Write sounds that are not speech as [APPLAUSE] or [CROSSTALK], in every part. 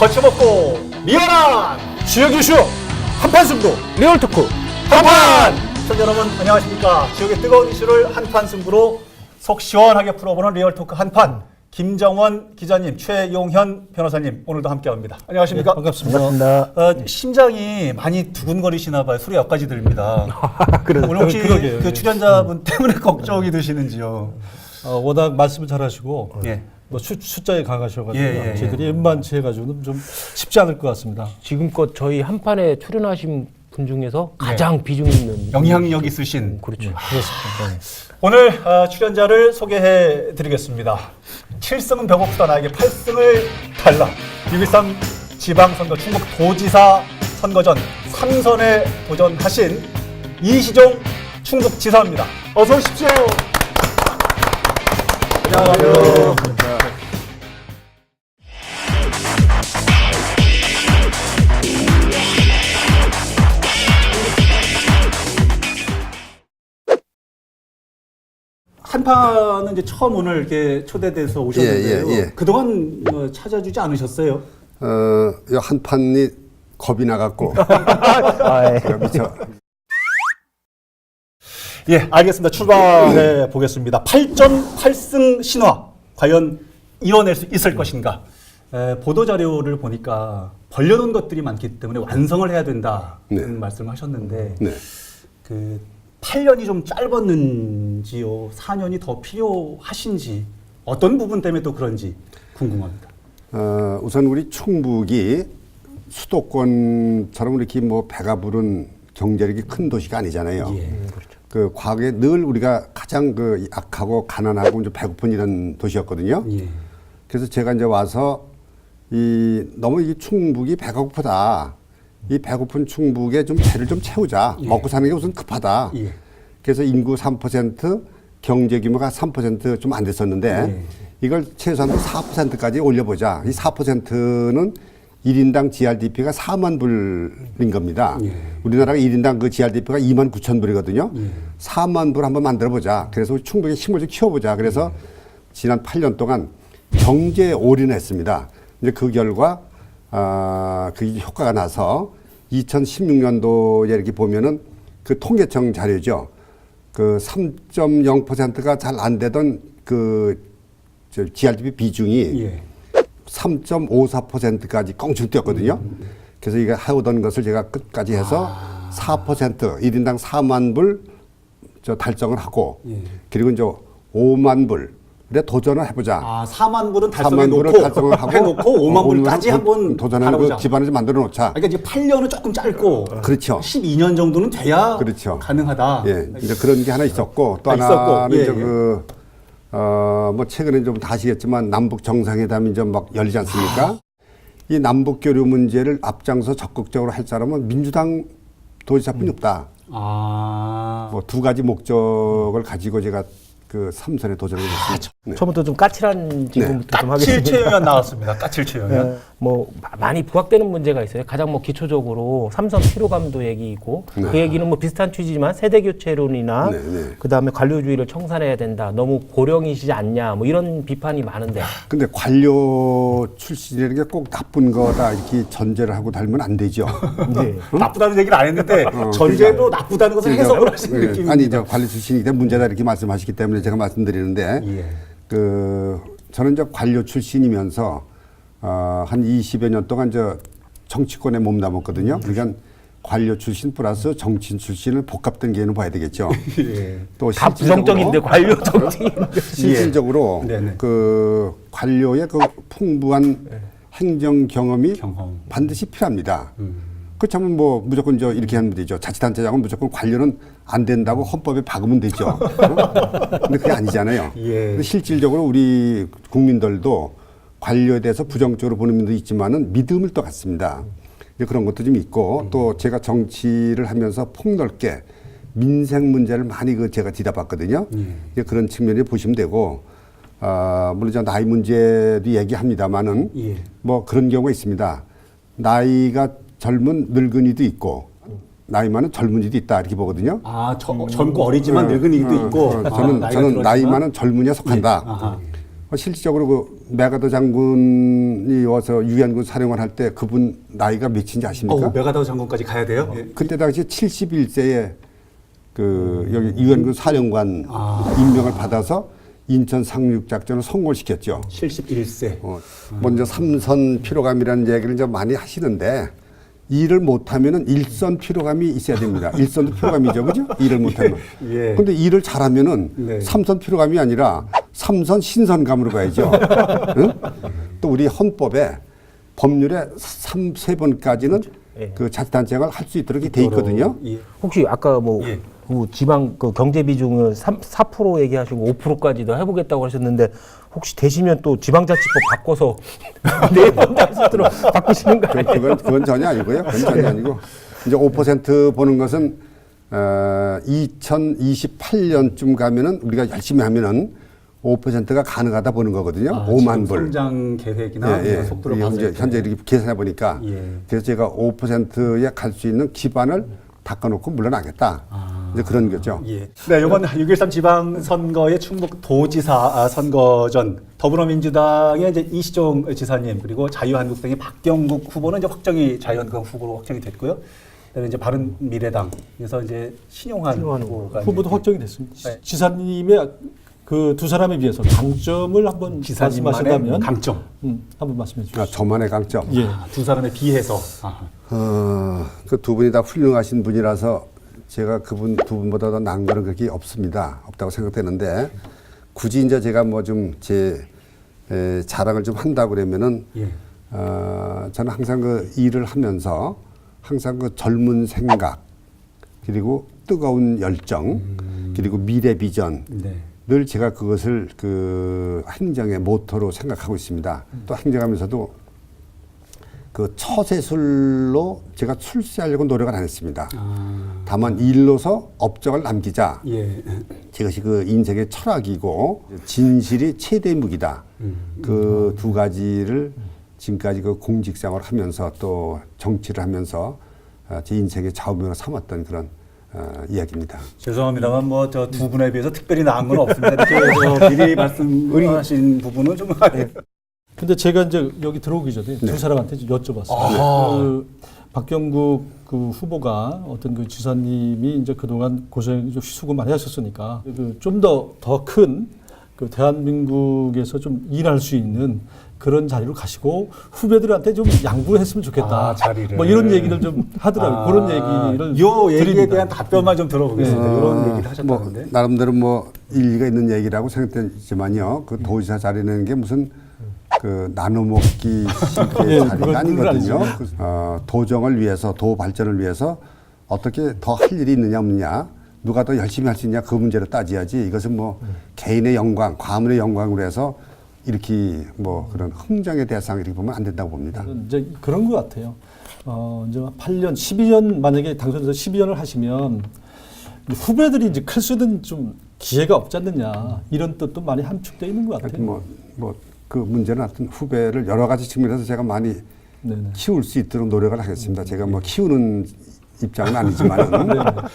거침없고 리얼한 지역 이슈 한판 승부 리얼 토크 한판! 시청자 여러분 안녕하십니까. 지역의 뜨거운 이슈를 한판 승부로 속 시원하게 풀어보는 리얼 토크 한판. 김정원 기자님, 최용현 변호사님 오늘도 함께합니다. 안녕하십니까? 반갑습니다. 어, 심장이 많이 두근거리시나 봐요. 술이 여기까지 들립니다. [LAUGHS] 그래, 오늘 혹시 그러게요. 그 출연자분 때문에 [LAUGHS] 걱정이 되시는지요? 어, 워낙 말씀을 잘하시고 예. 뭐 수, 숫자에 강하셔가지고 예, 예, 예. 저희들이 음반치 해가지고는 좀 쉽지 않을 것 같습니다. 지금껏 저희 한 판에 출연하신 분 중에서 가장 비중 있는 영향력 있으신 그렇죠. 그렇습니다. 오늘 어, 출연자를 소개해 드리겠습니다. 7승은 배고프다 나에게 8승을 달라. 6.13 지방선거 충북 도지사 선거전 3선에 도전하신 이시종 충북 지사입니다. 어서 오십시오. 안녕하세요. 한판은 이제 처음 오늘 이렇게 초대돼서 오셨는데요. 예, 예, 예. 그동안 뭐 찾아주지 않으셨어요? 어, 요 한 판이 겁이 나갖고 아, 예. 미처 예, 알겠습니다. 출발해 보겠습니다. 8전 8승 신화 과연 이뤄낼 수 있을 것인가? 에, 보도 자료를 보니까 벌려놓은 것들이 많기 때문에 완성을 해야 된다는 네. 말씀하셨는데 네. 그 8년이 좀 짧았는지요, 4년이 더 필요하신지 어떤 부분 때문에 또 그런지 궁금합니다. 어, 우선 우리 충북이 수도권처럼 이렇게 뭐 배가 부른 경제력이 큰 도시가 아니잖아요. 예. 그 과거에 늘 우리가 가장 그 약하고 가난하고 좀 배고픈 이런 도시였거든요. 예. 그래서 제가 이제 와서 이 너무 이 충북이 배가 고프다. 이 배고픈 충북에 좀 배를 좀 채우자. 예. 먹고 사는 게 우선 급하다. 예. 그래서 인구 3% 경제 규모가 3%좀 안 됐었는데 예. 이걸 최소한 4%까지 올려보자. 이 4%는 1인당 GRDP가 4만 불인 겁니다. 예. 우리나라가 1인당 그 GRDP가 2만 9천 불이거든요. 4만 불 한번 만들어 보자. 그래서 충북에 힘을 좀 키워보자. 그래서 지난 8년 동안 경제에 올인했습니다. 이제 그 결과 아, 그 효과가 나서 2016년도에 이렇게 보면은 그 통계청 자료죠. 그 3.0%가 잘 안 되던 그 저 GRDP 비중이 예. 3.54%까지 껑충 뛰었거든요. 그래서 이게 해오던 것을 제가 끝까지 해서 4% 1인당 4만 불 저 달성을 하고 예. 그리고 이제 5만 불 에 도전을 해보자. 아, 4만 불은 달성해 4만 불을 놓고 달성을 하고 해놓고 5만 불까지 도- 한번 도전하는. 그 기반을 좀 만들어 놓자. 그러니까 이제 8년은 조금 짧고 그렇죠. 12년 정도는 돼야 그렇죠. 가능하다. 예, 이제 그런 게 하나 있었고 또 아, 있었고, 하나는 예, 이제 예. 그, 어, 뭐 최근에 좀 다시겠지만 남북 정상회담이 좀막 열리지 않습니까? 아. 이 남북 교류 문제를 앞장서 적극적으로 할 사람은 민주당 도지사뿐이 없다. 아. 뭐 두 가지 목적을 가지고 제가 그 삼선에 도전을 했습니다. 네. 처음부터 좀 까칠한 질문부터 좀 하겠습니다. 최영현 나왔습니다. 까칠 최영현. 뭐 마- 많이 부각되는 문제가 있어요. 가장 뭐 기초적으로 삼선 피로감도 얘기 있고 그 얘기는 뭐 비슷한 취지지만 세대 교체론이나 네, 네. 그다음에 관료주의를 청산해야 된다. 너무 고령이시지 않냐. 뭐 이런 비판이 많은데 근데 관료 출신이라는 게 꼭 나쁜 거다 이렇게 전제를 하고 달면 안 되죠. [LAUGHS] 네. 나쁘다는 얘기는 안 했는데 어, 전제로 나쁘다는 것을 해석을 하시는 예, 느낌입니다. 아니 저 관리 출신이기 때문에 문제다 이렇게 말씀하시기 때문에 제가 말씀드리는데 예. 그 저는 이제 관료 출신이면서 어, 한 20여 년 동안 저 정치권에 몸담았거든요. 그러니까 관료 출신 플러스 정치인 출신을 복합된 개념을 봐야 되겠죠. [LAUGHS] 예. 또다 실질적으로- 부정적인데 관료 [LAUGHS] 정치인데. 실질적으로 네네. 그 관료의 그 풍부한 행정 경험이 경험. 반드시 필요합니다. 그렇다면 뭐 무조건 저 이렇게 하면 되죠. 자치단체장은 무조건 관료는 안 된다고 헌법에 박으면 되죠. 어? [LAUGHS] 근데 그게 아니잖아요. 예. 실질적으로 우리 국민들도 관료에 대해서 부정적으로 보는 면도 있지만은 믿음을 또 갖습니다. 그런 것도 좀 있고 또 제가 정치를 하면서 폭넓게 민생 문제를 많이 그 제가 뒤다봤거든요. 이제 그런 측면에 보시면 되고 아 물론 저 나이 문제도 얘기합니다만은 예. 뭐 그런 경우가 있습니다. 나이가 젊은 늙은이도 있고 나이 많은 젊은이도 있다 이렇게 보거든요. 아, 저, 젊고 어리지만 늙은이도 어, 있고. 어, 아, 저는 나이가 저는 나이. 많은 젊은이에 속한다. 예. 어, 실질적으로 그 메가더 장군이 와서 유엔군 사령관 할 때 그분 나이가 몇인지 아십니까? 어, 메가다우 장군까지 가야 돼요? 예. 그때 당시 71세에 그 여기 유엔군 사령관 임명을 받아서 인천 상륙 작전을 성공시켰죠. 71세. 어, 먼저 삼선 피로감이라는 얘기를 이제 많이 하시는데 일을 못하면은 일선 피로감이 있어야 됩니다. [LAUGHS] 일선도 피로감이죠, 그죠? 일을 못하면. 예. 근데 일을 잘하면은 네. 삼선 피로감이 아니라 삼선 신선감으로 가야죠. [LAUGHS] 응? 또 우리 헌법에 법률에 삼, 세 번까지는 예. 그 자치단체장을 할 수 있도록 돼 있거든요. 예. 혹시 아까 뭐 예. 그 지방 그 경제 비중을 3, 4% 얘기하시고 5%까지도 해보겠다고 하셨는데 혹시 되시면 또 지방자치법 바꿔서 [LAUGHS] 네번 단수로 바꾸시는 거 그, 아니에요? 그건, 그건 전혀 아니고요. 그건 전혀 아니고. 이제 5% 보는 것은, 어, 2028년쯤 가면은 우리가 열심히 하면은 5%가 가능하다 보는 거거든요. 아, 5만 지금 불. 성장 계획이나 예, 이런 속도를 현재, 때. 현재 이렇게 계산해 보니까 예. 그래서 제가 5%에 갈 수 있는 기반을 닦아놓고 물러나겠다. 이제 그런 거죠. 예. 네, 이번 6.13 지방선거의 충북 도지사 아, 선거전 더불어민주당의 이제 이시종 지사님 그리고 자유한국당의 박경국 후보는 이제 확정이 자유한국당 후보로 확정이 됐고요. 그다음에 이제 바른 미래당에서 이제 신용환, 신용환 후보가 후보도 이제 확정이 됐습니다. 네. 지사님의 그 두 사람에 비해서 장점을 한번 말씀하신다면 강점 음, 한번 말씀해 주시죠. 아, 저만의 강점. 예. 아, 두 사람에 비해서 아, 어, 그 두 분이 다 훌륭하신 분이라서 제가 그분 두 분보다 더 나은 거는 그렇게 없습니다. 없다고 생각되는데 굳이 이제 제가 뭐 좀 제 자랑을 좀 한다고 그러면은 예. 어, 저는 항상 그 일을 하면서 항상 그 젊은 생각 그리고 뜨거운 열정 그리고 미래 비전 네. 늘 제가 그것을 그 행정의 모토로 생각하고 있습니다. 또 행정하면서도 그 처세술로 제가 출세하려고 노력을 안 했습니다. 아, 다만 일로서 업적을 남기자. 예. 이것이 그 인생의 철학이고 진실이 최대 무기다. 그두 가지를 지금까지 그 공직 생활을 하면서 또 정치를 하면서 어, 제 인생의 좌우명을 삼았던 그런 어, 이야기입니다. 죄송합니다만 뭐 저 두 분에 비해서 특별히 나은 건 없습니다. 이렇게 [LAUGHS] 저 미리 말씀하신 부분은 좀 근데 제가 이제 여기 들어오기 전에 네. 두 사람한테 좀 여쭤봤어요. 아하. 그 박경국 그 후보가 어떤 그 지사님이 이제 그동안 고생 좀 수고 많이 하셨으니까 그 좀 더 더 큰 그 대한민국에서 좀 일할 수 있는 그런 자리로 가시고 후배들한테 좀 양보했으면 좋겠다. 아, 자리를. 뭐 이런 얘기를 좀 하더라고요. 아, 그런 얘기를 요 얘기에 드립니다. 대한 답변만 좀 들어보겠습니다. 어, 이런 얘기를 뭐 하셨다는데. 나름대로 뭐 일리가 있는 얘기라고 생각되지만요. 그 도지사 자리는 게 무슨 그 나눠 먹기 식의 [LAUGHS] 예, 자리가 아니거든요. 어, 도정을 위해서 도 발전을 위해서 어떻게 더 할 일이 있느냐 없느냐 누가 더 열심히 할 수 있냐 그 문제로 따져야지 이것은 뭐 개인의 영광 과문의 영광으로 해서 이렇게 뭐 그런 흥정의 대상 이렇게 보면 안 된다고 봅니다. 이제 그런 것 같아요. 어, 이제 8년, 12년 만약에 당선돼서 12년을 하시면 후배들이 이제 클 수는 좀 기회가 없지 않느냐 이런 뜻도 많이 함축되어 있는 것 같아요. 뭐 뭐 그 문제는 하여튼 후배를 여러 가지 측면에서 제가 많이 네네. 키울 수 있도록 노력을 하겠습니다. 제가 뭐 키우는 입장은 아니지만 [LAUGHS]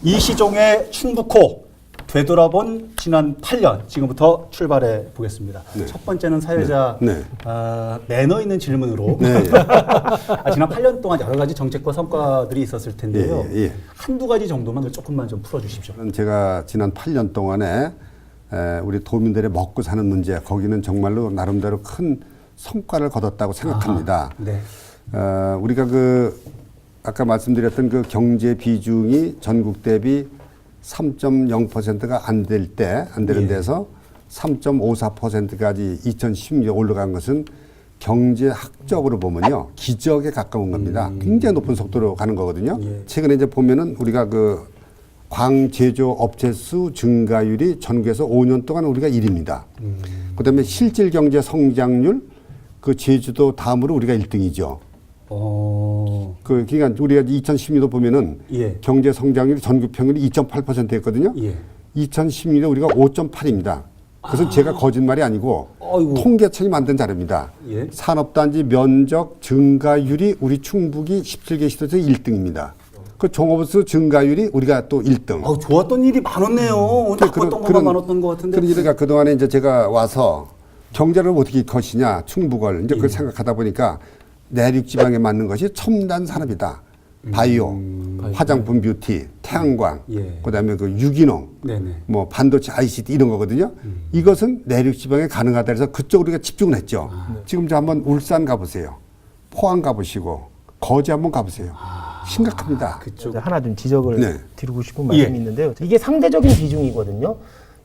네. 이시종의 충북호 되돌아본 지난 8년 지금부터 출발해 보겠습니다. 첫 번째는 사회자 네. 네. 아, 매너 있는 질문으로 네. [LAUGHS] 아, 지난 8년 동안 여러 가지 정책과 성과들이 있었을 텐데요. 예, 예. 한두 가지 정도만 조금만 좀 풀어주십시오. 저는 제가 지난 8년 동안에 에, 우리 도민들의 먹고 사는 문제 거기는 정말로 나름대로 큰 성과를 거뒀다고 생각합니다. 네. 어, 우리가 그 아까 말씀드렸던 그 경제 비중이 전국 대비 3.0%가 안 될 때, 안 되는 예. 데서 3.54%까지 2016년 올라간 것은 경제학적으로 보면요. 기적에 가까운 겁니다. 굉장히 높은 속도로 가는 거거든요. 예. 최근에 이제 보면은 우리가 그 광제조 업체 수 증가율이 전국에서 5년 동안 우리가 1위입니다. 그다음에 실질 경제 성장률 그 제주도 다음으로 우리가 1등이죠. 어, 그 그러니까 우리가 2016도 보면은 예. 경제 성장률이 전국 평균이 2.8%였거든요. 예. 2016년 우리가 5.8입니다. 그것은 제가 거짓말이 아니고 어이구. 통계청이 만든 자료입니다. 예. 산업단지 면적 증가율이 우리 충북이 17개 시도에서 1등입니다. 그 종업수 증가율이 우리가 또 1등. 어, 좋았던 일이 많았네요. 나빴던 것만 많았던 것 같은데. 그런 일가 그동안에 이제 제가 와서 경제를 어떻게 것이냐 충북을 이제 예. 그걸 생각하다 보니까 내륙 지방에 맞는 것이 첨단 산업이다. 바이오, 화장품 뷰티, 태양광, 음. 예. 그다음에 그 유기농, 네네. 음. 뭐 반도체 ICT 이런 거거든요. 이것은 내륙 지방에 가능하다 해서 그쪽으로 우리가 집중을 했죠. 아. 지금 저 한번 울산 가보세요. 포항 가보시고 거제 한번 가보세요. 심각합니다. 그쪽. 하나 좀 지적을 네. 드리고 싶은 예. 말씀이 있는데요. 이게 상대적인 비중이거든요.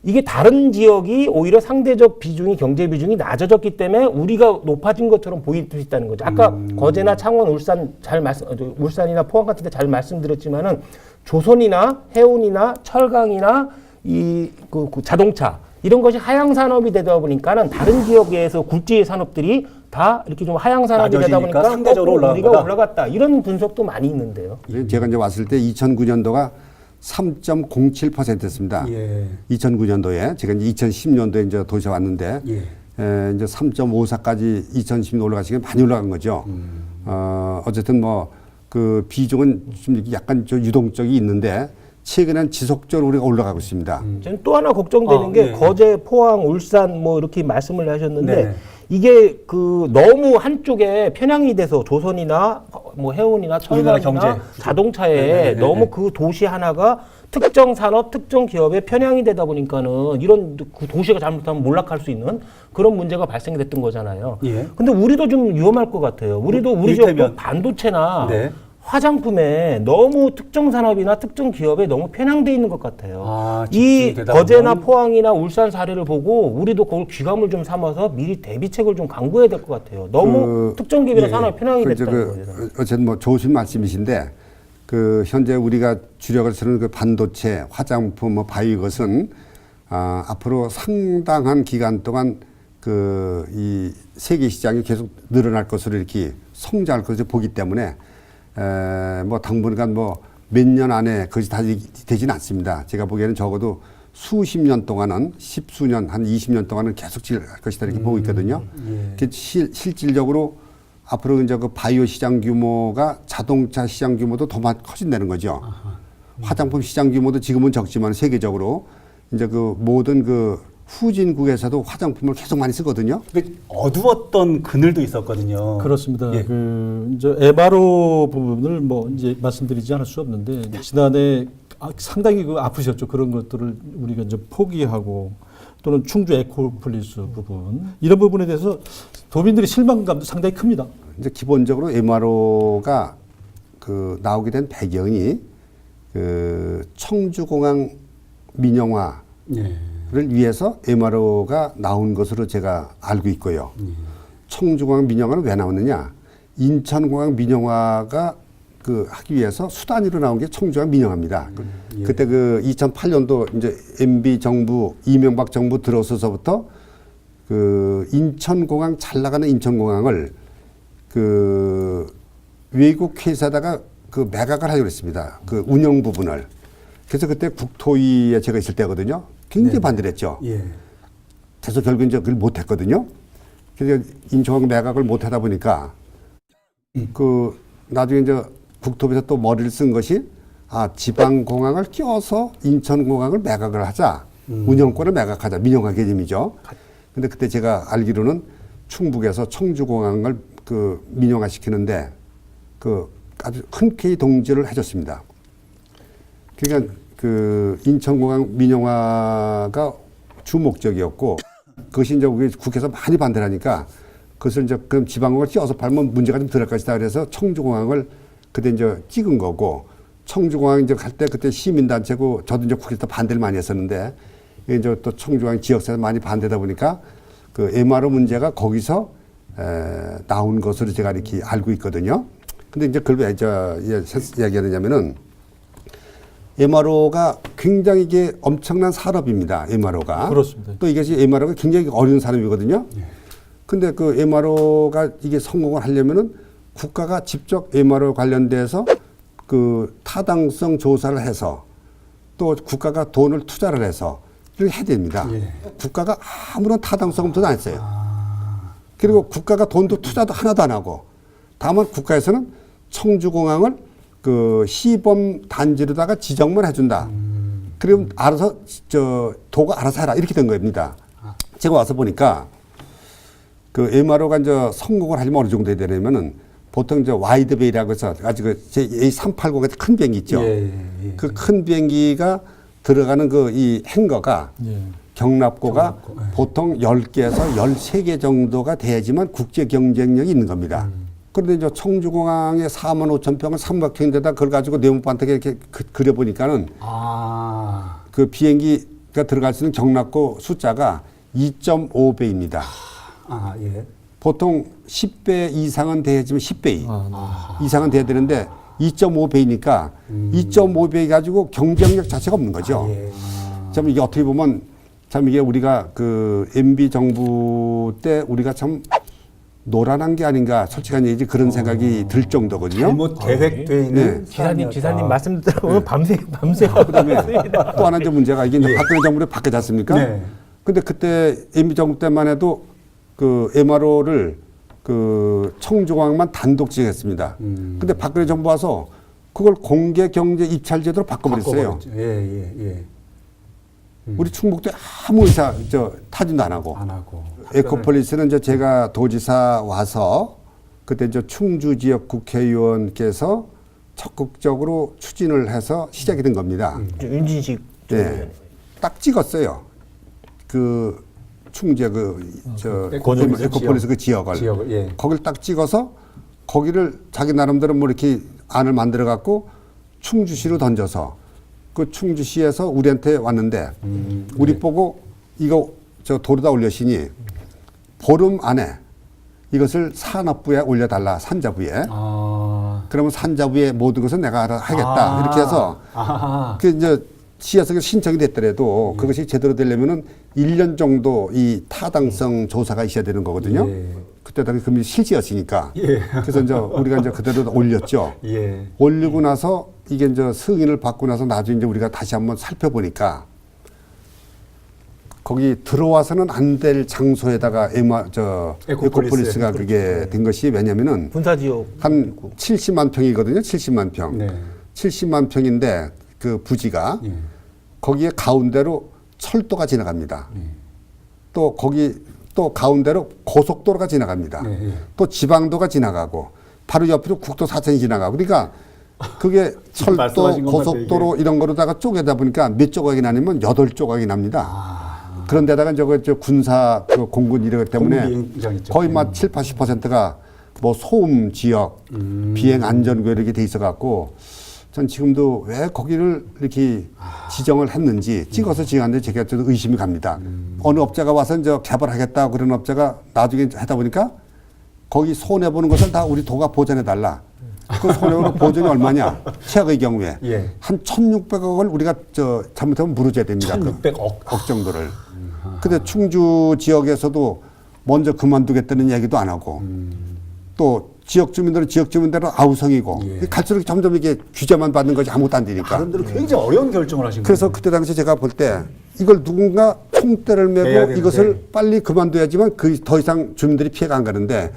이게 다른 지역이 오히려 상대적 비중이 경제 비중이 낮아졌기 때문에 우리가 높아진 것처럼 보일 수 있다는 거죠. 아까 음. 거제나 창원, 울산 잘 말씀, 어, 저, 울산이나 포항 같은 데 잘 말씀드렸지만은 조선이나 해운이나 철강이나 이 그, 그 자동차 이런 것이 하향 산업이 되다 보니까는 다른 지역에서 굴지 산업들이 다 이렇게 좀 하향 산업이 되다 보니까 상대적으로 우리가 거다. 올라갔다 이런 분석도 많이 있는데요. 제가 이제 왔을 때 2009년도가 3.07%였습니다. 예. 2009년도에 제가 이제 2010년도에 이제 도시에 왔는데 예. 에, 이제 3.54까지 2010년 올라가시기 많이 올라간 거죠. 어, 어쨌든 뭐 그 비중은 좀 이렇게 약간 저 유동적이 있는데 최근엔 지속적으로 우리가 올라가고 있습니다. 저는 또 하나 걱정되는 아, 게 네. 거제, 포항, 울산 뭐 이렇게 말씀을 하셨는데 네. 이게 그 너무 한쪽에 편향이 돼서 조선이나 뭐 해운이나 우리나라 철강이나 경제. 자동차에 네, 네, 네, 너무 네. 그 도시 하나가 특정 산업, 특정 기업에 편향이 되다 보니까는 이런 그 도시가 잘못하면 몰락할 수 있는 그런 문제가 발생이 됐던 거잖아요. 예. 근데 우리도 좀 위험할 것 같아요. 우리도 우리 이를테면. 지역도 반도체나 네. 화장품에 너무 특정 산업이나 특정 기업에 너무 편향돼 있는 것 같아요. 아, 이 집중되다 거제나 보면. 포항이나 울산 사례를 보고 우리도 그걸 귀감을 좀 삼아서 미리 대비책을 좀 강구해야 될 것 같아요. 너무 그, 특정 기업이나 예. 산업이 편향이 그 됐다는 그, 거죠. 어쨌든 뭐 좋으신 말씀이신데 그 현재 우리가 주력을 쓰는 그 반도체, 화장품, 뭐 바이오 것은 아, 앞으로 상당한 기간 동안 그 이 세계 시장이 계속 늘어날 것으로 이렇게 성장할 것을 보기 때문에 에, 뭐 당분간 뭐 몇 년 안에 그것이 다 이- 되지는 않습니다. 제가 보기에는 적어도 수십 년 동안은 십수년 한 20년 동안은 계속 질 것이다 이렇게 보고 있거든요. 그 실, 실질적으로 앞으로 이제 그 바이오 시장 규모가 자동차 시장 규모도 더 커진다는 거죠. 화장품 시장 규모도 지금은 적지만 세계적으로 이제 그 모든 그 후진국에서도 화장품을 계속 많이 쓰거든요. 그 어두웠던 그늘도 있었거든요. 그렇습니다. 예. 그 이제 MRO 부분을 뭐 이제 말씀드리지 않을 수 없는데 지난해 아, 상당히 그 아프셨죠. 그런 것들을 우리가 이제 포기하고 또는 충주 에코플리스 부분 이런 부분에 대해서 도민들의 실망감도 상당히 큽니다. 이제 기본적으로 MRO가 그 나오게 된 배경이 그 청주공항 민영화 를 예. 위해서 MRO가 나온 것으로 제가 알고 있고요. 청주공항 민영화는 왜 나왔느냐? 인천공항 민영화가 그 하기 위해서 수단으로 나온 게 청주공항 민영화입니다. 그- 그때 그 2008년도 이제 MB 정부 이명박 정부 들어서서부터 그 인천공항 잘 나가는 인천공항을 그 외국 회사다가 그 매각을 하려고 했습니다. 그 운영 부분을. 그래서 그때 국토위에 제가 있을 때거든요. 굉장히 반대를 했죠. 예. 그래서 결국 이제 그걸 못 했거든요. 그래서 인천공항 매각을 못 하다 보니까 그 나중에 이제 국토부에서 또 머리를 쓴 것이 아 지방공항을 끼워서 인천공항을 매각을 하자 운영권을 매각하자 민영화 개념이죠. 근데 그때 제가 알기로는 충북에서 청주공항을 그 민영화 시키는데 그 아주 흔쾌히 동지를 해줬습니다. 그러니까 그 인천공항 민영화가 주 목적이었고 그것이 이제 우리 국회에서 많이 반대를 하니까 그것을 이제 그럼 지방공항을 띄어서 팔면 문제가 좀 덜할 것이다 그래서 청주공항을 그때 이제 찍은 거고 청주공항 이제 갈 때 그때 시민단체고 저도 이제 국회에서 반대를 많이 했었는데 이제 또 청주공항 지역사에서 많이 반대다 보니까 그 MRO 문제가 거기서 에, 나온 것으로 제가 이렇게 알고 있거든요. 근데 이제 그걸 왜 저, 예, 이야기하느냐면은 MRO가 굉장히 이게 엄청난 산업입니다. MRO가. 그렇습니다. 또 이것이 MRO가 굉장히 어려운 산업이거든요. 근데 그 MRO가 이게 성공을 하려면은 국가가 직접 MRO 관련돼서 그 타당성 조사를 해서 또 국가가 돈을 투자를 해서 해야 됩니다. 예. 국가가 아무런 타당성 없도 안 했어요. 그리고 국가가 돈도 투자도 하나도 안 하고 다만 국가에서는 청주공항을 그 시범 단지로다가 지정만 해준다. 그럼 알아서 저 도가 알아서 해라 이렇게 된 겁니다. 제가 와서 보니까 그 MRO가 이제 성공을 하려면 어느 정도 해야 되냐면은 보통 이제 와이드베이라고 해서 아주 그제 A380 큰 비행기 있죠. 예, 예. 그큰 비행기가 들어가는 그 이 행거가 예. 경납고가 경납고, 예. 보통 10개에서 13개 정도가 돼야지만 국제 경쟁력이 있는 겁니다. 음. 그런데 이제 청주공항에 4만 5천 평을 삼각형인 데다 그걸 가지고 네모반짝에 이렇게 그- 그려보니까는 아, 그 비행기가 들어갈 수 있는 경납고 숫자가 2.5배입니다. 아, 예. 보통 10배 이상은 돼야지만 10배 아, 네. 이상은 돼야 되는데 2.5배이니까 2.5배 가지고 경쟁력 자체가 없는 거죠. 예. 참 이게 어떻게 보면 참 이게 우리가 그 MB 정부 때 우리가 참 노란한 게 아닌가 솔직한 얘기지 그런 생각이 들 정도거든요. 잘못 계획돼 있는 네. 지사님, 사안이었다. 지사님 말씀 들어보면 밤새, 밤새. 그다음에 또 하나 이제 문제가 이게 이제 박근혜 정부에 바뀌지 않습니까? 네. 근데 그때 MB 정부 때만 해도 그 MRO를 그 청주공항만 단독 지정했습니다. 음. 근데 박근혜 정부 와서 그걸 공개 경제 입찰 제도로 바꿔버렸어요. 바꿔버렸죠. 예, 예, 예. 우리 충북도 아무 의사 저 타진도 안 하고 안 하고. 에코폴리스는 이제 제가 도지사 와서 그때 이제 충주 지역 국회의원께서 적극적으로 추진을 해서 시작이 된 겁니다. 윤진식 네. 딱 찍었어요. 그 충주의 그저 에코폴리스 에코폴리스 그 지역. 지역을 지역을, 예. 거길 딱 찍어서 거기를 자기 나름대로 뭐 이렇게 안을 만들어 갖고 충주시로 던져서 그 충주시에서 우리한테 왔는데 음, 우리 네. 보고 이거 저 도로다 올려시니 보름 안에 이것을 산업부에 올려달라 산자부에 아. 그러면 산자부의 모든 것은 내가 알아 하겠다 아. 이렇게 해서 아. 그 이제 시에서 그 신청이 됐더라도 그것이 제대로 되려면은 1년 정도 이 타당성 조사가 있어야 되는 거거든요. 예. 그때 당시 금리 실지였으니까. 예. 그래서 이제 우리가 이제 그대로 올렸죠. 예. 올리고 나서 이게 이제 승인을 받고 나서 나중에 이제 우리가 다시 한번 살펴보니까 거기 들어와서는 안 될 장소에다가 에마 저 에코폴리스. 에코폴리스가 그게 된 것이 왜냐면은 군사지역. 한 70만 평이거든요. 70만 평. 네. 70만 평인데 그 부지가 예. 거기에 가운데로 철도가 지나갑니다. 예. 또 거기 또 가운데로 고속도로가 지나갑니다. 네, 예. 또 지방도가 지나가고 바로 옆으로 국도 사천이 지나가고 그러니까 그게 [LAUGHS] 철도, 고속도로 이런 거로다가 쪼개다 보니까 몇 조각이 나냐면 여덟 조각이 납니다. 아. 그런데다가 저거 저 군사 그 공군 이런 것 때문에. 거의 막 7, 80%가 뭐 소음 지역, 음. 비행 안전구 이렇게 돼 있어 갖고 전 지금도 왜 거기를 이렇게 지정을 했는지 찍어서 지었는데 제가 좀 의심이 갑니다. 어느 업자가 와서 이제 개발하겠다 그런 업자가 나중에 하다 보니까 거기 손해 보는 것을 다 우리 도가 보전해 달라. 그 손해보는 보전이 얼마냐? 최악의 경우에 [LAUGHS] 예. 한 1,600억을 우리가 저 잘못하면 물어줘야 됩니다. 그 1600억. 억 정도를. 근데 충주 지역에서도 먼저 그만두겠다는 얘기도 안 하고 또 지역 주민들은 지역 주민대로 아우성이고 예. 갈수록 점점 이게 규제만 받는 거지 아무것도 안 되니까. 나름대로 굉장히 어려운 결정을 하신 그래서 거예요. 그때 당시 제가 볼 때 이걸 누군가 총대를 메고. 이것을 빨리 그만둬야지만 그 더 이상 주민들이 피해가 안 가는데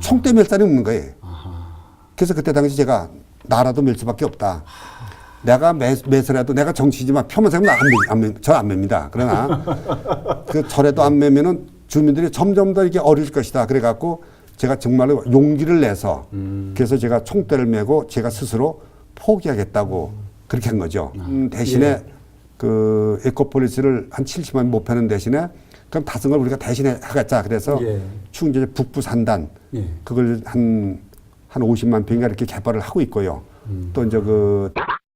총대 멜 사람이 없는 거예요. 그래서 그때 당시 제가 나라도 멜 수밖에 없다. 내가 매, 매서라도 내가 정치지만 표만 세면 나안 매, 안 매, 저안 맵니다. 그러나 [LAUGHS] 그 절에도 안 매면은 주민들이 점점 더 이게 어려질 것이다. 그래갖고 제가 정말로 용기를 내서 그래서 제가 총대를 메고 제가 스스로 포기하겠다고 그렇게 한 거죠. 음, 대신에 그 에코폴리스를 한 70만 못 펴는 대신에 그럼 다섯 걸 우리가 대신에 하겠자. 그래서 예. 충주 북부 산단 예. 그걸 한, 한 50만 평인가 이렇게 개발을 하고 있고요. 또 이제 그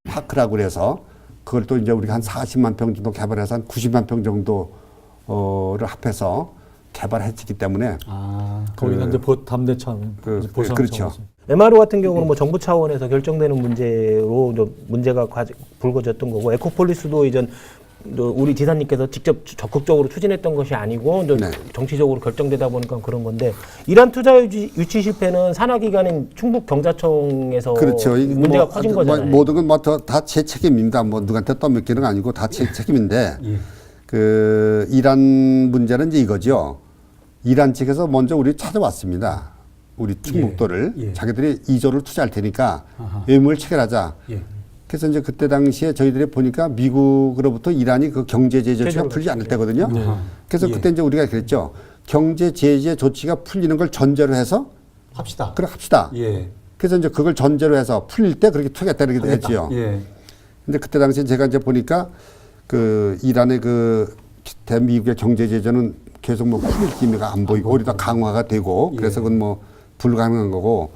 파크라고 그래서 그걸 또 이제 우리가 한 40만 평 정도 개발해서 한 90만 평 정도를 합해서 개발했기 때문에 아. 거기는 이제 보, 담대 차 그- 보상 그렇죠. 차원에서. MRO 같은 경우는 뭐 정부 차원에서 결정되는 문제로 문제가 과- 불거졌던 거고 에코폴리스도 이전 또 우리 지사님께서 직접 적극적으로 추진했던 것이 아니고 네. 정치적으로 결정되다 보니까 그런 건데 이러한 투자 유치, 유치 실패는 산하기관인 충북 경자청에서 그렇죠. 문제가 뭐 커진 뭐 거잖아요. 모든 건 뭐다제 책임입니다. 뭐 누구한테 떠맡기는 거 아니고 다 제 책임인데 [LAUGHS] 예. 그 이란 문제는 이제 이거죠. 이란 측에서 먼저 우리 찾아왔습니다. 우리 충북도를 예. 자기들이 2조를 투자할 테니까 아하. 의무를 체결하자. 예. 그래서 이제 그때 당시에 저희들이 보니까 미국으로부터 이란이 그 경제 제재 조치가 풀리지 않을 때거든요. 네. 그래서 예. 그때 이제 우리가 그랬죠. 경제 제재 조치가 풀리는 걸 전제로 해서 합시다. 그래 합시다. 예. 그래서 이제 그걸 전제로 해서 풀릴 때 그렇게 투자했다 이렇게. 했지요. 예. 근데 그때 당시에 제가 이제 보니까 그 이란의 그 대미국의 경제 제재는 계속 뭐 풀릴 기미가 안 보이고 오히려 더 강화가 되고 예. 그래서 그건 뭐 불가능한 거고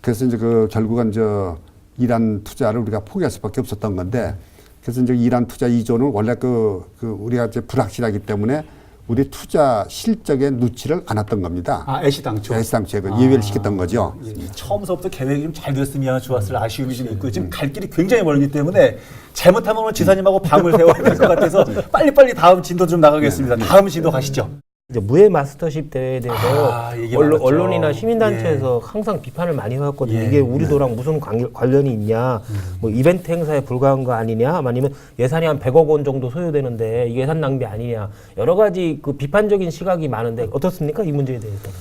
그래서 이제 그 결국은 저 이란 투자를 우리가 포기할 수밖에 없었던 건데 그래서 이제 이란 투자 이조는 원래 그, 그 우리가 이제 불확실하기 때문에 우리 투자 실적에 놓지를 않았던 겁니다. 아, 애시당초. 애시당초에 그 예외를 시켰던 거죠. 예, 처음서부터 계획이 좀 잘 됐으면 좋았을 아쉬움이 좀 있고 지금 갈 길이 굉장히 멀기 때문에 잘못하면 오늘 지사님하고 밤을 새워야 될 것 같아서 빨리빨리 다음 진도 좀 나가겠습니다. 다음 진도 가시죠. 이제 무예 마스터십 대회에 대해서 아, 얘기 언론, 많았죠. 언론 이나 시민단체에서 항상 비판을 많이 해왔거든요. 예. 이게 우리도랑 무슨 관, 관련이 있냐, 뭐 이벤트 행사에 불과한 거 아니냐, 아니면 예산이 한 100억 원 정도 소요되는데 이게 예산 낭비 아니냐, 여러 가지 그 비판적인 시각이 많은데 어떻습니까? 이 문제에 대해서는.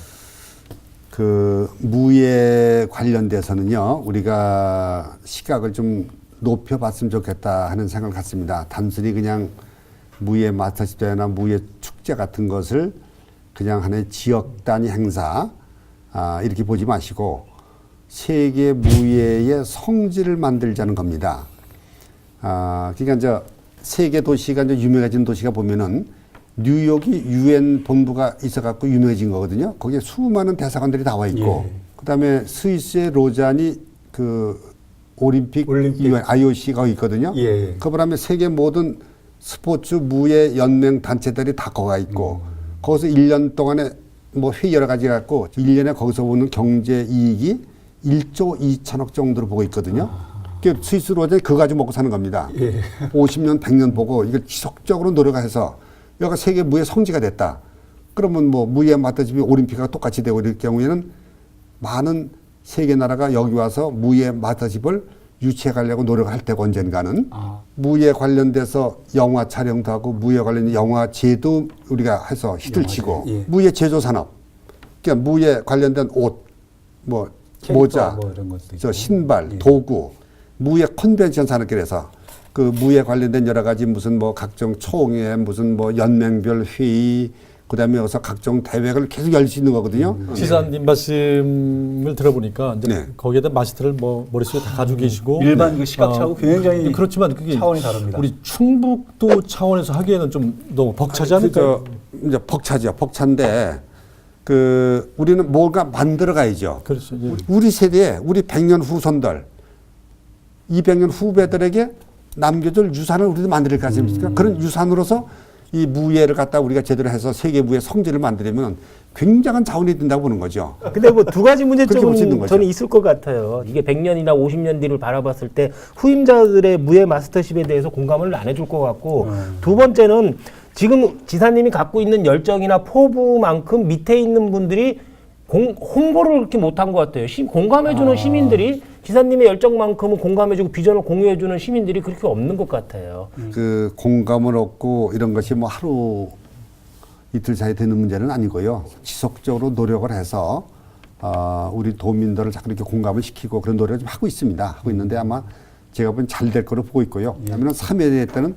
그 무예 관련돼서는요 우리가 시각을 좀 높여봤으면 좋겠다 하는 생각을 갖습니다. 단순히 그냥 무예 마스터십 대회나 무예 축제 같은 것을 그냥 하나의 지역 단위 행사 아, 이렇게 보지 마시고 세계 무예의 성지를 만들자는 겁니다. 아, 그러니까 이제 세계 도시가 이제 유명해진 도시가 보면은 뉴욕이 유엔 본부가 있어갖고 유명해진 거거든요. 거기에 수많은 대사관들이 나와 있고, 예. 그다음에 스위스의 로잔이 그 올림픽, 올림픽. 유엔 IOC가 있거든요. 예. 그다음에 세계 모든 스포츠 무예 연맹 단체들이 다 거가 있고, 거기서 1년 동안에 뭐 회의 여러 가지 갖고 1년에 거기서 오는 경제 이익이 1조 2천억 정도로 보고 있거든요. 그 스위스 로잔이 그거 가지고 먹고 사는 겁니다. 예. 50년, 100년 보고 이걸 지속적으로 노력해서 여기가 세계 무예 성지가 됐다. 그러면 뭐 무예 마타집이 올림픽과 똑같이 되고 이럴 경우에는 많은 세계 나라가 여기 와서 무예 마타집을 유치해 가려고 노력할 테고 언젠가는 아. 무예 관련돼서 영화 촬영도 하고 무예 관련 영화 제도 우리가 해서 히트를 영화제, 치고 예. 무예 제조 산업 그러니까 무예 관련된 옷, 뭐 모자, 뭐. 저 신발, 예. 도구, 무예 컨벤션 산업계에서 그 무예 관련된 여러 가지 무슨 뭐 각종 총회, 무슨 뭐 연맹별 회의, 그다음에 여기서 각종 대회를 계속 열 수 있는 거거든요. 지사님 말씀을 들어보니까 이제 네. 거기에다 마스터를 뭐 머릿속에 다 가지고 계시고 일반 그 시각차하고 굉장히 그렇지만 그게 차원이 다릅니다. 우리 충북도 차원에서 하기에는 좀 너무 벅차지 않을까요? 그 이제 벅차죠. 벅찬데 그 우리는 뭔가 만들어 가야죠. 그렇죠. 예. 우리 세대에 우리 100년 후손들, 200년 후배들에게 남겨줄 유산을 우리도 만들 거 아닙니까? 그런 유산으로서 이 무예를 갖다 우리가 제대로 해서 세계 무예 성지를 만들려면 굉장한 자원이 든다고 보는 거죠. 근데 뭐 두 가지 문제점은. 저는 있을 것 같아요. 이게 100년이나 50년 뒤를 바라봤을 때 후임자들의 무예 마스터십에 대해서 공감을 안 해줄 것 같고 두 번째는 지금 지사님이 갖고 있는 열정이나 포부만큼 밑에 있는 분들이 공, 홍보를 그렇게 못한 것 같아요. 시, 공감해주는 시민들이 지사님의 열정만큼은 공감해주고 비전을 공유해주는 시민들이 그렇게 없는 것 같아요. 그 공감을 얻고 이런 것이 뭐 하루 이틀 사이에 되는 문제는 아니고요. 지속적으로 노력을 해서 어, 우리 도민들을 자꾸 이렇게 공감을 시키고 그런 노력을 좀 하고 있습니다. 하고 있는데 아마 제가 보기엔 잘될 거로 보고 있고요. 왜냐하면 3회대 때는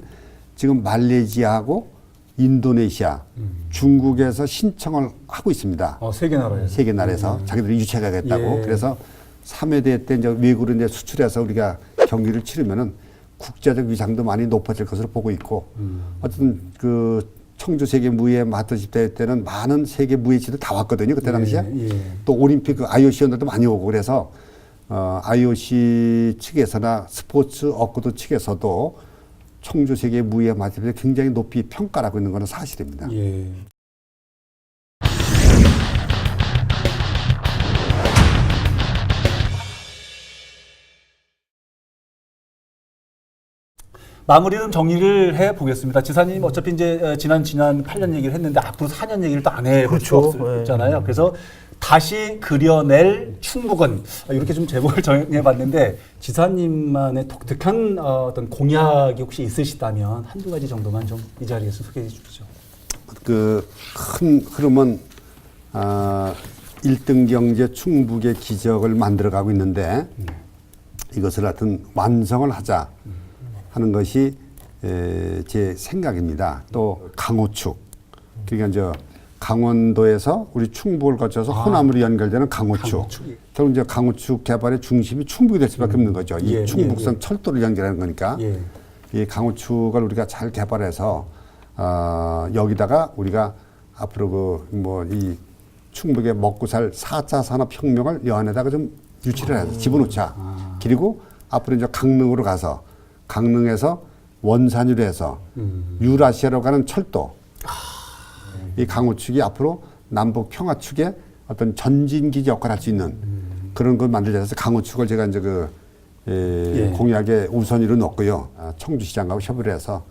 지금 말레이시아하고 인도네시아, 중국에서 신청을 하고 있습니다. 어, 세계 나라에서. 세계 나라에서 자기들이 유치하겠다고 예. 그래서 3회대 때 이제 외국으로 이제 수출해서 우리가 경기를 치르면은 국제적 위상도 많이 높아질 것으로 보고 있고 어쨌든 그 청주 세계 무예 마터십 대회 때는 많은 세계 무예지들 다 왔거든요 그때 당시에 예, 예. 또 올림픽 그 IOC원들도 많이 오고 그래서 어, IOC 측에서나 스포츠 업구도 측에서도 청주 세계 무예 마터십에 굉장히 높이 평가를 하고 있는 것은 사실입니다. 예. 마무리는 정리를 해 보겠습니다. 지사님 어차피 이제 어, 지난 지난 8년 얘기를 했는데 앞으로 4년 얘기를 또 안 해볼 그렇죠. 수 네. 없잖아요. 그래서 다시 그려낼 충북은 아, 이렇게 좀 제목을 [LAUGHS] 정해봤는데 지사님만의 독특한 어, 어떤 공약이 혹시 있으시다면 한두 가지 정도만 좀 이 자리에서 소개해 주시죠. 그 큰 흐름은 아, 1등 경제 충북의 기적을 만들어가고 있는데 이것을 하여튼 완성을 하자 하는 것이 에, 제 생각입니다. 또 강호축 그러니까 저 강원도에서 우리 충북을 거쳐서 호남으로 연결되는 강호축. 강호축. 결국 이제 강호축 개발의 중심이 충북이 될 수밖에 없는 거죠. 이 예, 충북선 예, 철도를 연결하는 거니까. 예. 이 강호축을 우리가 잘 개발해서 어, 여기다가 우리가 앞으로 그 뭐 이 충북의 먹고 살 4차 산업혁명을 여 안에다가 좀 유치를 해서 집어넣자. 그리고 앞으로 이제 강릉으로 가서 강릉에서 원산으로 해서 유라시아로 가는 철도. 이 강호축이 앞으로 남북 평화축의 어떤 전진기지 역할을 할 수 있는 그런 걸 만들자 해서 강호축을 제가 이제 그 에, 예. 공약의 우선위로 넣었고요. 아, 청주시장하고 협의를 해서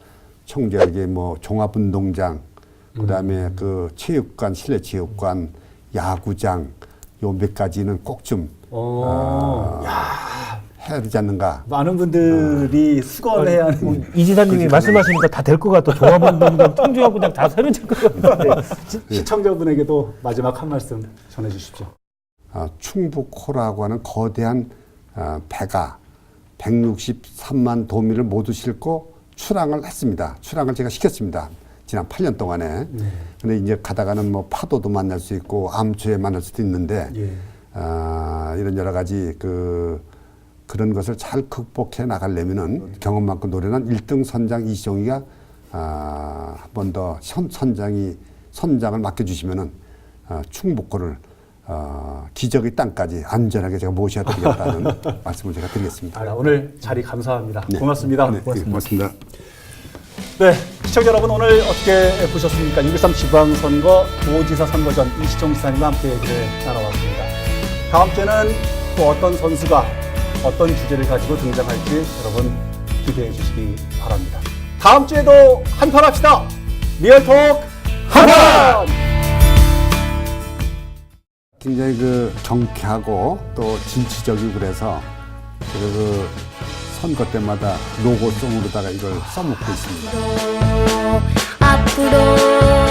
청주에게 뭐 종합운동장, 그 다음에 그 체육관, 실내 체육관, 야구장 요 몇 가지는 꼭 좀 어, 해야 되지 않는가. 많은 분들이 수건을 해야 하는 뭐 이 지사님이 말씀하시니까 다 될 것 같아. 종합운동장, 청주하고장 [LAUGHS] 다 새로 질 것 같은데. 시청자분에게도 마지막 한 말씀 전해 주십시오. 아, 충북호라고 하는 거대한 아, 배가 163만 도민을 모두 싣고 출항을 했습니다. 출항을 제가 시켰습니다. 지난 8년 동안에. 근데 이제 가다가는 뭐 파도도 만날 수 있고 암초에 만날 수도 있는데 예. 아, 이런 여러 가지 그 그런 것을 잘 극복해 나가려면은 경험 많고 노련한 1등 선장 이시종이가 아, 한 번 더 선장이 선장을 맡겨주시면은 아, 충북호를 어, 기적의 땅까지 안전하게 제가 모셔야 되겠다는 [LAUGHS] 말씀을 제가 드리겠습니다. 아, 오늘 자리 감사합니다. 고맙습니다. 네, 고맙습니다. 네, 시청자 여러분 오늘 어떻게 보셨습니까? 6.13 지방선거 도지사 선거전 이시종 지사님과 함께 얘기를 나눠봤습니다. 다음 주에는 또 어떤 선수가 어떤 주제를 가지고 등장할지 여러분 기대해 주시기 바랍니다. 다음 주에도 한판 합시다. 리얼톡 한판! 굉장히 그 경쾌하고 또 진취적이고 그래서 제가 그 선거 때마다 로고송으로다가 이걸 써먹고 있습니다. 앞으로 앞으로